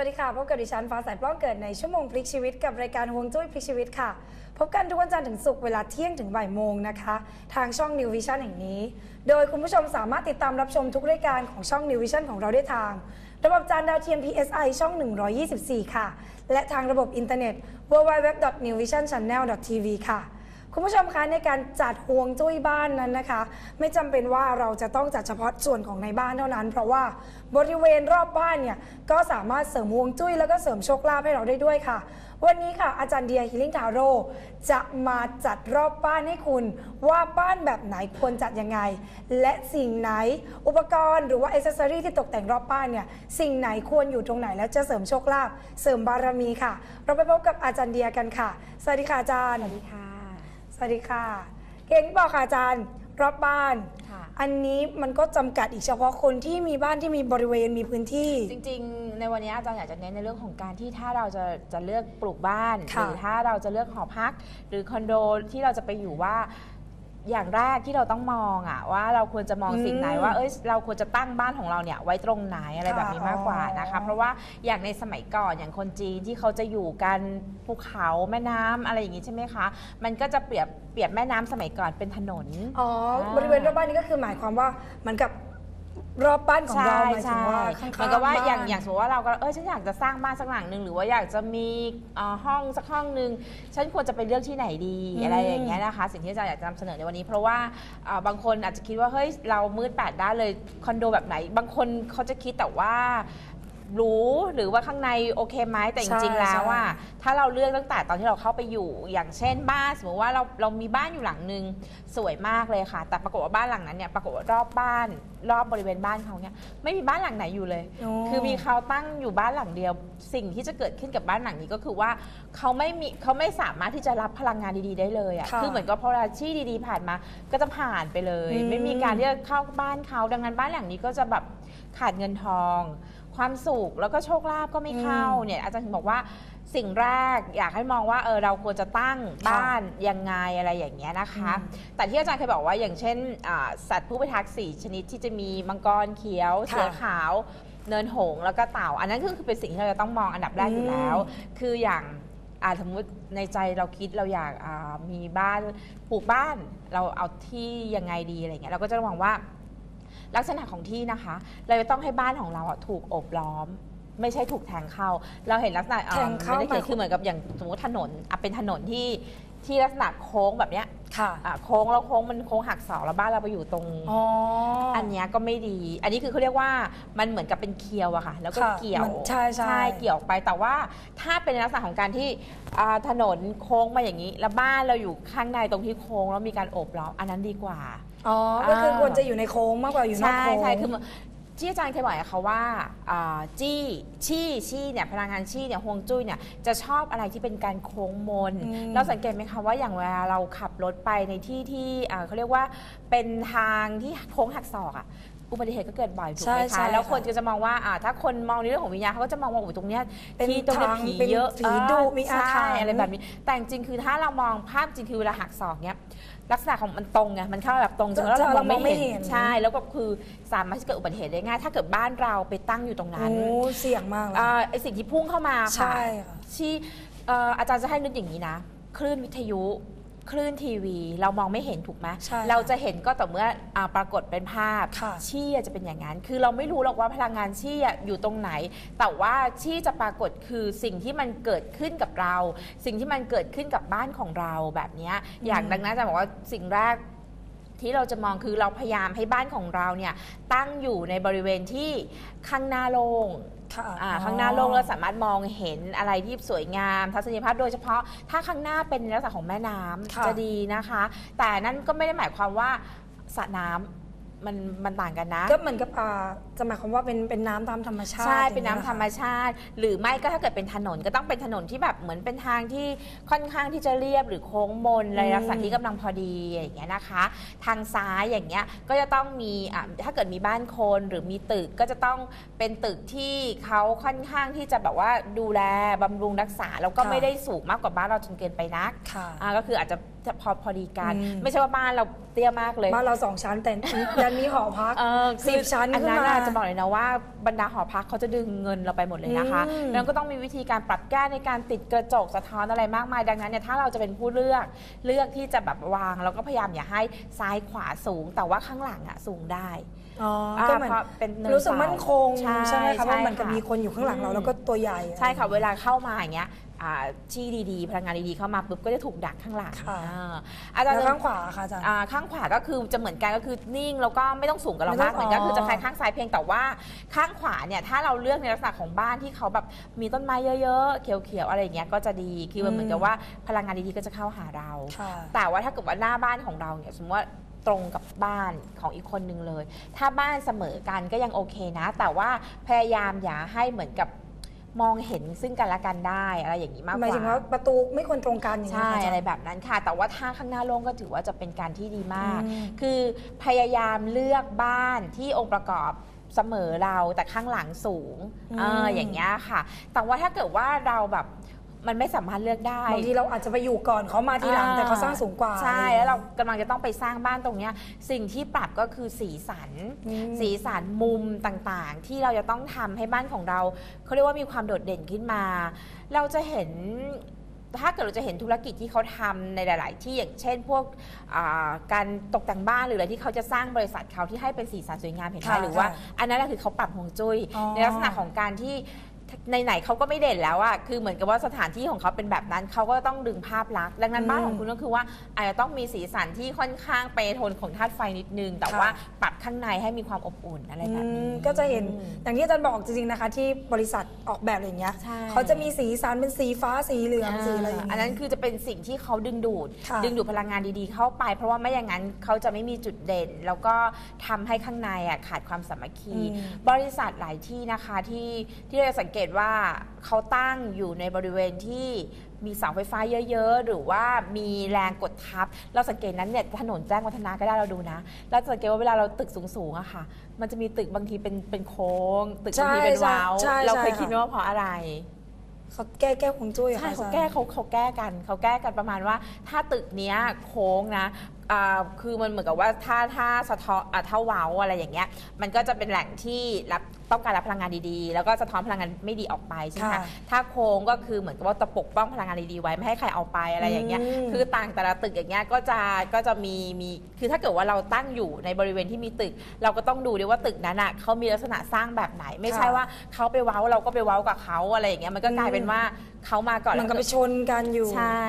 วัสดีค่ะ พบกับดิฉันฟ้าใสปล้องเกิดในชั่วโมงพลิกชีวิตกับรายการฮวงจุ้ยพลิกชีวิตค่ะ พบกันทุกวันจันทร์ถึงศุกร์เวลาเที่ยงถึงบ่ายโมงนะคะ ทางช่อง New Vision แห่งนี้ โดยคุณผู้ชมสามารถติดตามรับชมทุกรายการของช่อง New Vision ของเราได้ทาง ระบบจานดาวเทียม PSI ช่อง 124 ค่ะ และทางระบบอินเทอร์เน็ต www.newvisionchannel.tv ค่ะ คุณผู้ชมคะในการจัดฮวงจุ้ยบ้านนั้นนะคะ ไม่จำเป็นว่าเราจะต้องจัดเฉพาะส่วนของในบ้านเท่านั้น เพราะว่าบริเวณรอบบ้านเนี่ยก็สามารถเสริมฮวงจุ้ยแล้วก็เสริมโชคลาภให้เราได้ด้วยค่ะ วันนี้ค่ะอาจารย์เดียฮิลิ่งทาโร่จะมาจัดรอบบ้านให้คุณ ว่าบ้านแบบไหนควรจัดยังไง และสิ่งไหนอุปกรณ์หรือว่าอ c เซอรี่ที่ตกแต่งรอบบ้านเนี่ยสิ่งไหนควรอยู่ตรงไหนแล้วจะเสริมโชคลาภเสริมบารมีค่ะ เราไปพบกับอาจารย์เดียกันค่ะ สวัสดีค่ะอาจารย์สวัสดีค่ะ สวัสดีค่ะเก่งบอกค่ะอาจารย์รอบบ้าน ค่ะ อันนี้มันก็จำกัดอีกเฉพาะคนที่มีบ้านที่มีบริเวณมีพื้นที่ จริงๆ ในวันนี้อาจารย์อยากจะเน้นในเรื่องของการที่ถ้าเราจะจะเลือกปลูกบ้าน หค่ะ รือถ้าเราจะเลือกหอพัก หรือคอนโดที่เราจะไปอยู่ว่า อย่างแรกที่เราต้องมองอะว่าเราควรจะมองอืมสิ่งไหนว่าเอ้ยเราควรจะตั้งบ้านของเราเนี่ยไว้ตรงไหนอะไรค่ะแบบนี้มากกว่านะอ๋คะอเพราะว่าอย่างในสมัยก่อนอย่างคนจีนที่เขาจะอยู่กันภูเขาแม่น้ำอะไรอย่างนี้ใช่ไหมคะ มันก็จะเปรียบเปรียบแม่น้ำสมัยก่อนเป็นถนนอ๋ออาบริเวณรอบบ้านนี้ก็คือหมายความว่าเหมือนกับ รอบบ้านของเราหมายถึงว่าข้างๆเหมือนกับว่าบ้นอย่างอย่างสมมติว่าเราก็เออฉันอยากจะสร้างบ้านสักหลังหนึ่งหรือว่าอยากจะมีเอ่อห้องสักห้องหนึ่งฉันควรจะไปเลือกที่ไหนดีอืมอะไรอย่างเงี้ยนะคะ สิ่งที่อาจารย์อยากจะนำเสนอในวันนี้ เพราะว่าเอ่อบางคนอาจจะคิดว่าเฮ้ยเรามืดแปดด้านเลยคอนโดแบบไหน บางคนเขาจะคิดแต่ว่า รู้หรือว่าข้างในโอเคไหมแต่จริงๆแล้วว่า ถ้าเราเลือกตั้งแต่ตอนที่เราเข้าไปอยู่ อย่างเช่นบ้านสมมติว่าเราเรามีบ้านอยู่หลังหนึ่งสวยมากเลยค่ะ แต่ปรากฏว่าบ้านหลังนั้นเนี่ยปรากฏว่ารอบบ้านรอบบริเวณบ้านเขาเนี่ยไม่มีบ้านหลังไหนอยู่เลยโอ้คือมีเขาตั้งอยู่บ้านหลังเดียว สิ่งที่จะเกิดขึ้นกับบ้านหลังนี้ก็คือว่าเขาไม่มีเขาไม่สามารถที่จะรับพลังงานดีๆได้เลยอะค่ะคือเหมือนกับพอเวลาที่ดีๆ ผ่านมาก็จะผ่านไปเลยอืมไม่มีการที่จะเข้าบ้านเขาดังนั้นบ้านหลังนี้ก็จะแบบ ขาดเงินทอง ความสุขแล้วก็โชคลาภก็ไม่เข้าเนี่ยอาจารย์ถึงบอกว่าสิ่งแรกอยากให้มองว่าเออเราควรจะตั้งบ้านยังไงอะไรอย่างเงี้ยนะคะอืมแต่ที่อาจารย์เคยบอกว่าอย่างเช่นอ่าสัตว์ผู้พิทักษ์สี่ชนิดที่จะมีมังกรเขียวค่ะเสือขาวเนินหงส์แล้วก็เต่า อันนั้นก็คือเป็นสิ่งที่เราจะต้องมองอันดับแรกอยู่แล้ว คืออย่างอ่าสมมติในใจเราคิดเราอยากอ่ามีบ้านปลูกบ้านเราเอาที่ยังไงดีอะไรเงี้ยเราก็จะมองว่า ลักษณะของที่นะคะ เราจะต้องให้บ้านของเราอะถูกโอบล้อม ไม่ใช่ถูกแทงเข้า เราเห็นลักษณะอ่แทงเข้าไม่ได้เขียนหมาย คือเหมือนกับอย่างสมมติถนนอะเป็นถนนที่ที่ลักษณะโค้งแบบเนี้ยค่ะอะโค้งแล้วโค้งมันโค้งหักศอกแล้วบ้านเราไปอยู่ตรง อ๋ออันเนี้ยก็ไม่ดี อันนี้คือเขาเรียกว่ามันเหมือนกับเป็นเคียวอะค่ะ แล้วก็ค่ะเกี่ยวมันใช่ใช่เกี่ยวไป แต่ว่าถ้าเป็นในลักษณะของการที่อ่าถนนโค้งมาอย่างนี้ แล้วบ้านเราอยู่ข้างในตรงที่โค้งแล้วมีการโอบล้อม อันนั้นดีกว่า อ๋อ ก็คือควรจะอยู่ในโค้งมากกว่าอยู่นอกใช่โค้ง ใช่คือที่อาจารย์เคยบอกอะค่ะว่าอ่าจี้ชี่ชี่เนี่ยพลังงานชี่เนี่ยฮวงจุ้ยเนี่ยจะชอบอะไรที่เป็นการโค้งมน อืมเราสังเกตไหมคะว่าอย่างเวลาเราขับรถไปในที่ที่อ่าเขาเรียกว่าเป็นทางที่โค้งหักศอกอะ อุบัติเหตุก็เกิดบ่อยถูกไหมใช่ใช่คะ แล้วคนค่ะก็จะมองว่าอ่าถ้าคนมองในเรื่องของวิญญาณเขาก็จะมองว่าอุ้ยตรงเนี้ยเป็นที่ตรงเนี้ยทางผีเป็นเยอะผีดุมีอาถรรพ์ ใช่อะไรแบบนี้ แต่จริงๆคือถ้าเรามองภาพจริงคือเวลาหักศอกเนี้ยลักษณะของมันตรงไงมันเข้าแบบตรงจริงๆแล้วจะเรามองเรามองไม่ไม่เห็เห็นนใช่แล้วก็คือสามารถที่เกิดอุบัติเหตุได้ง่าย ถ้าเกิดบ้านเราไปตั้งอยู่ตรงนั้น โอ้เสี่ยงมากเลยอ่าไอสิ่งที่พุ่งเข้ามาค่ะใช่ค่ะที่เอ่ออาจารย์จะให้นึกอย่างนี้นะ คลื่นวิทยุ คลื่นทีวีเรามองไม่เห็นถูกไหมใช่ค่ะเราจะเห็นก็ต่อเมื่ออาปรากฏเป็นภาพค่ะ ชี่อะจะเป็นอย่างนั้น คือเราไม่รู้หรอกว่าพลังงานชี่อะอยู่ตรงไหน แต่ว่าชี่จะปรากฏคือสิ่งที่มันเกิดขึ้นกับเรา สิ่งที่มันเกิดขึ้นกับบ้านของเราแบบเนี้ยอย่างดังนั้นอาจารย์บอกว่าสิ่งแรก ที่เราจะมองคือเราพยายามให้บ้านของเราเนี่ยตั้งอยู่ในบริเวณที่ข้างหน้าโล่งค่ะ อ่าข้างหน้าโล่งเราสามารถมองเห็นอะไรที่สวยงามทัศนียภาพโดยเฉพาะถ้าข้างหน้าเป็นลักษณะของแม่น้ำค่ะ จะดีนะคะ แต่นั่นก็ไม่ได้หมายความว่าสระน้ำ มันมันต่างกันนะ ก็เหมือนกับอ่าจะหมายความว่าเป็นเป็นน้ำตามธรรมชาติใช่อย่างเป็นน้ำยะธรรมชาติ หรือไม่ก็ถ้าเกิดเป็นถนนก็ต้องเป็นถนนที่แบบเหมือนเป็นทางที่ค่อนข้างที่จะเรียบหรือโค้งมนในลักษณะที่กำลังพอดีอย่างเงี้ยนะคะ ทางซ้ายอย่างเงี้ยก็จะต้องมีอะถ้าเกิดมีบ้านคนหรือมีตึกก็จะต้องเป็นตึกที่เขาค่อนข้างที่จะแบบว่าดูแลบำรุงรักษาแล้วก็ค่ะ ไม่ได้สูงมากกว่าบ้านเราจนเกินไปนัก ค่ะ อ่าก็คืออาจจะ พอพอดีกันอืมไม่ใช่ว่าบ้านเราเตี้ยมากเลยบ้านเราสองชั้นแต่ยันมีหอพักเออสิบชั้นอันขึ้นนั้นมาน่ะจะบอกเลยนะว่าบรรดาหอพักเขาจะดึงเงินเราไปหมดเลยนะคะอืมแล้วก็ต้องมีวิธีการปรับแก้ในการติดกระจกสะท้อนอะไรมากมายดังนั้นเนี่ยถ้าเราจะเป็นผู้เลือกเลือกที่จะแบบวางเราก็พยายามอย่าให้ซ้ายขวาสูง แต่ว่าข้างหลังอะสูงได้อ๋ออ่าก็เหมือนเพราะเป็นเนินรู้สึกเสามั่นคงใช่ใช่ไหมคะใช่ว่าเหมือนกับค่ะมีคนอยู่ข้างหลังเราอืมแล้วก็ตัวใหญ่ ใช่ค่ะเวลาเข้ามาอย่างเงี้ยอ่า ที่ดีๆ พลังงานดีๆเข้ามาปุ๊บก็จะถูกดักข้างหลังค่ะ อ่าอาจารแล้วย์ข้างขวาค่ะอาจารย์ อ่าข้างขวาก็คือจะเหมือนกันก็คือนิ่งแล้วก็ไม่ต้องสูงกับเราไม่ต้มาอกงเหมือนกันอ๋อคือจะคล้ายข้างซ้ายเพียงแต่ว่าข้างขวาเนี่ยถ้าเราเลือกในลักษณะของบ้านที่เขาแบบมีต้นไม้เยอะๆ เขียวๆอะไรอย่างเงี้ยก็จะดีคือมันเหมือนกับว่าพลังงานดีๆก็จะเข้าหาเรา ค่ะ แต่ว่าถ้าเกิดว่าหน้าบ้านของเราเนี่ยสมมติว่าตรงกับบ้านของอีกคนนึงเลย ถ้าบ้านเสมอกันก็ยังโอเคนะ แต่ว่าพยายามอย่าให้เหมือนกับ มองเห็นซึ่งกันและกันได้อะไรอย่างนี้มากกหมายถึงว่าว่า ประตูไม่ควรตรงกันอย่างนี้ใช่ค่ะาจาอะไรย์แบบนั้นค่ะ แต่ว่าถ้าข้างหน้าโล่งก็ถือว่าจะเป็นการที่ดีมากอืมคือพยายามเลือกบ้านที่องค์ประกอบเสมอเราแต่ข้างหลังสูงเอออย่างเงี้ยค่ะ แต่ว่าถ้าเกิดว่าเราแบบ มันไม่สามารถเลือกได้บางทีเราอาจจะไปอยู่ก่อนเขามาทีหลังแต่เขาสร้างสูงกว่าใช่แล้วเรากำลังจะต้องไปสร้างบ้านตรงเนี้ยสิ่งที่ปรับก็คือสีสันอืมสีสันมุมต่างๆ ที่เราจะต้องทำให้บ้านของเราเขาเรียกว่ามีความโดดเด่นขึ้นมา เราจะเห็นถ้าเกิดเราจะเห็นธุรกิจที่เขาทำในหลาย ๆ ที่อย่างเช่น พวกอ่าการตกแต่งบ้านหรืออะไรที่เขาจะสร้างบริษัทเขาที่ให้เป็นสีสันสวยงามเห็นไหมค่ะหรือว่าค่ะอันนั้นนะคือเขาปรับฮวงจุ้ยอ๋อในลักษณะของการที่ ในไหนๆเขาก็ไม่เด่นแล้วอะคือเหมือนกับว่าสถานที่ของเขาเป็นแบบนั้นเขาก็ต้องดึงภาพลักษณ์ดังนั้นบ้านของคุณก็คือว่าอาจจะต้องมีสีสันที่ค่อนข้างไปโทนของธาตุไฟนิดนึง แต่ค่ะว่าปรับข้างในให้มีความอบอุ่นอะไรแบบอืนี้มก็จะเห็นอืมอย่างที่อาจารย์บอกจริงๆนะคะ ที่บริษัทออกแบบอะไรอย่างเงี้ยใช่เขาจะมีสีสันเป็นสีฟ้าสีเหลืองสีอะไรอย่างอันเงี้นั้นยคือจะเป็นสิ่งที่เขาดึงดูดค่ะดึงดูดพลังงานดีๆ เข้าไป เพราะว่าไม่อย่างนั้นเขาจะไม่มีจุดเด่น แล้วก็ทำให้ข้างในอะขาดความสามัคคีอืมบริษัทหลายที่นะคะที่ที่เราสังเกตว่าเขาตั้งอยู่ในบริเวณที่มีเสาไฟฟ้าเยอะ ๆ หรือว่ามีแรงกดทับ เราสังเกตนั้นเนี่ยถนนแจ้งวัฒนะก็ได้เราดูนะ เราจะสังเกตว่าเวลาเราตึกสูงๆอะค่ะ มันจะมีตึกบางทีเป็นเป็นโค้ง ตึกบางทีเป็นใช่วาวใช่เราใช่เคยคิดไหมค่ะว่าเพราะอะไรเขาแก้แก้คงจุ้ยอะใช่ค่ะเขาอาจารย์แก้เขาเขาแก้กันเขาแก้กันประมาณว่า ถ้าตึกเนี้ยโค้งนะอ่าคือมันเหมือนกับว่าถ้าถ้าสะท้อนอะถ้าเว้าอะไรอย่างเงี้ย มันก็จะเป็นแหล่งที่รับ ต้องการรับพลังงานดีๆ แล้วก็สะท้อนพลังงานไม่ดีออกไปใช่ไหมค่ะคะถ้าโค้งก็คือเหมือนกับว่าจะปกป้องพลังงานดีๆไว้ไม่ให้ใครเอาไปอะไรอย่างเงี้ย อืมคือต่างแต่ละตึกอย่างเงี้ยก็จะก็จะมีมีคือถ้าเกิดว่าเราตั้งอยู่ในบริเวณที่มีตึก เราก็ต้องดูด้วยว่าตึกนั้นอะเขามีลักษณะสร้างแบบไหน ไม่ใช่ค่ะ ว่าเขาไปเว้าเราก็ไปเว้ากับเขาอะไรอย่างเงี้ยมันก็กลายเป็นว่าเขามาก่อน มันแล้วก็ไปชนกันอยู่ ใช่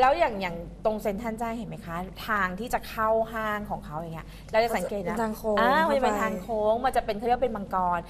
แล้วอย่างอย่างตรงเซ็นทรัลแจ้งเห็นไหมคะ ทางที่จะเข้าห้างของเขาอย่างเงี้ยเราจะสังเกตนะเป็นทางโค้งอ่ามันจะเป็นเข้าไป ทางโค้งมันจะเป็นเขาเรียกว่าเป็นมังกร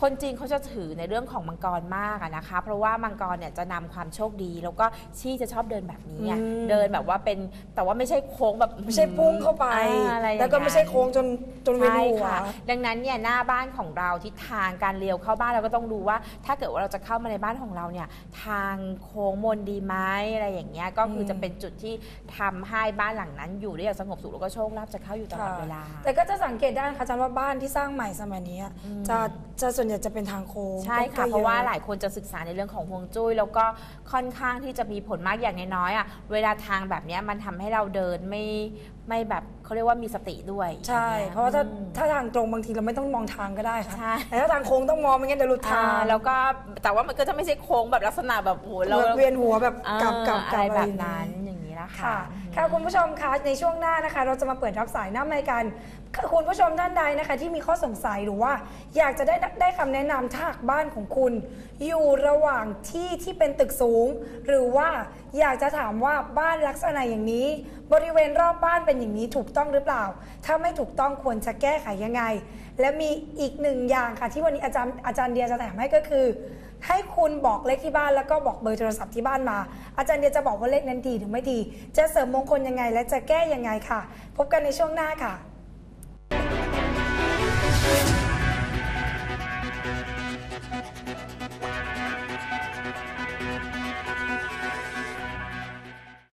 คนจีนเขาจะถือในเรื่องของมังกรมากอะนะคะ เพราะว่ามังกรเนี่ยจะนำความโชคดี แล้วก็ชี่จะชอบเดินแบบนี้อะอืมเดินแบบว่าเป็นแต่ว่าไม่ใช่โค้งแบบไม่ใช่พุ่งเข้าไปอ่าอะไรอย่างแล้วก็ไม่ใช่โค้งจนจนเวียนใช่หัวค่ะ ดังนั้นเนี่ยหน้าบ้านของเราทิศทางการเลี้ยวเข้าบ้านเราก็ต้องดูว่า ถ้าเกิดว่าเราจะเข้ามาในบ้านของเราเนี่ยทางโค้งมนดีไหมอะไรอย่างเงี้ยก็คืออมจะเป็นจุดที่ทำให้บ้านหลังนั้นอยู่ได้อย่างสงบสุขแล้วก็โชคลาภจะเข้าอยู่ตลอดค่ะเวลา แต่ก็จะสังเกตได้นะคะอาจารย์ว่าบ้านที่สร้างใหม่สมัยนี้อะอืมจะจะส่วนใหญ่จะเป็นทางโค้งใช่ค่ะ ก็ยอเพราะว่าหลายคนจะศึกษาในเรื่องของฮวงจุ้ย แล้วก็ค่อนข้างที่จะมีผลมากอย่างน้อยๆอะเวลาทางแบบเนี้ยมันทำให้เราเดินไม่ไม่แบบเขาเรียกว่ามีสติด้วยใช่ อย่งงี้ยเพราะว่าถ้าอืม ถ้าทางตรงบางทีเราไม่ต้องมองทางก็ได้ค่ะใช่ แต่ถ้าทางโค้งต้องมองไม่งั้นเดี๋ยวหลุดอ่าทางแล้วก็แต่ว่ามันก็จะไม่ใช่โค้งแบบลักษณะแบบโอ้โหเราแบบเวียนหัวแบบเออกลับกลับอะกลัไรบแบบอย่างนั้นนี้อย่าง นี้นะคะ ค่ะค่ะคุณผู้ชมคะในช่วงหน้านะคะ เราจะมาเปิดรับสายหน้าไมค์กันคุณผู้ชมท่านใดนะคะ ที่มีข้อสงสัยหรือว่า อยากจะได้ได้คำแนะนำถ้าหากบ้านของคุณ อยู่ระหว่างที่ที่เป็นตึกสูง หรือว่าอยากจะถามว่าบ้านลักษณะอย่างนี้ บริเวณรอบบ้านเป็นอย่างนี้ถูกต้องหรือเปล่า ถ้าไม่ถูกต้องควรจะแก้ไขยังไง และมีอีกหนึ่งอย่างค่ะที่วันนี้อาจารย์อาจารย์เดียจะแถมให้ก็คือ ให้คุณบอกเลขที่บ้านแล้วก็บอกเบอร์โทรศัพท์ที่บ้านมา อาจารย์เดียจะบอกว่าเลขนั้นดีหรือไม่ดี จะเสริมมงคลยังไงและจะแก้ยังไงค่ะ พบกันในช่วงหน้าค่ะ